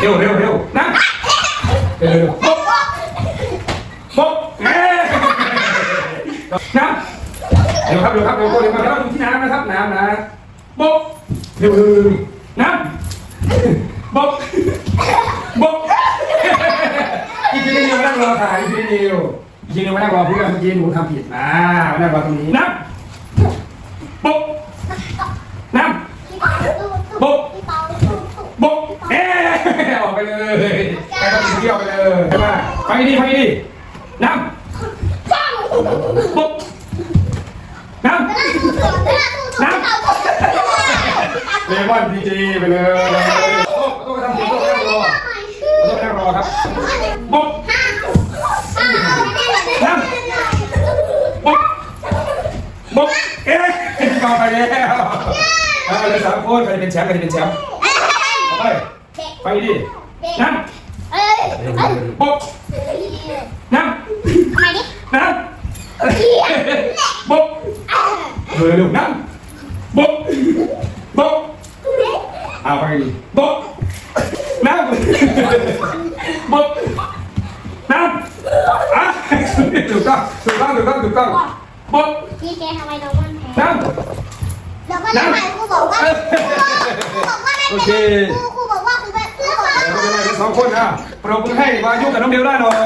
เร็วเร็วเร็วนะเร็วเร็วปุ๊บปุ๊บเอ๊ะน้ำเร็วครับเร็วครับเร็วเร็วครับแล้วดูที่น้ำนะครับน้ำนะปุ๊บเร็วเร็วเร็วน้ำปุ๊บปุ๊บอีกทีนึงมานั่งรอถ่ายอีกทีนึงอีกทีนึงมานั่งรอเพื่อนเมื่อกี้หนูทำผิดนะมานั่งรอตรงนี้น้ำปุ๊บน้ำปุ๊บบุ๊กเอ๊ะออก ไปเลยไปทำสิ่งที่ออกไปเลยใช่ไหมฟังให้ดีฟังให้ดีน้ำบุ๊กน้ำเลมอนพีจีไปเลยโอ้ต้องไปทำสิ่งที่ต้องรอต้องไปนั่งรอครับบุ๊กน้ำบุ๊กบุ๊กเอ๊ะต่อไปแล้วเอาเลยสามคนใครจะเป็นแชมป์ใครจะเป็นแชมป์เอาไปฟังให้ดีน้ำบุ๊กน้ำน้ำบุ๊กเออลูกน้ำบุ๊กบุ๊กเอาไปดี บุ๊กน้ำบุ๊กน้ำอะถูกต้องถูกต้องถูกต้องถูกต้อง สองคนอะปรบมือให้วายุกับน้องเบลได้หน่อย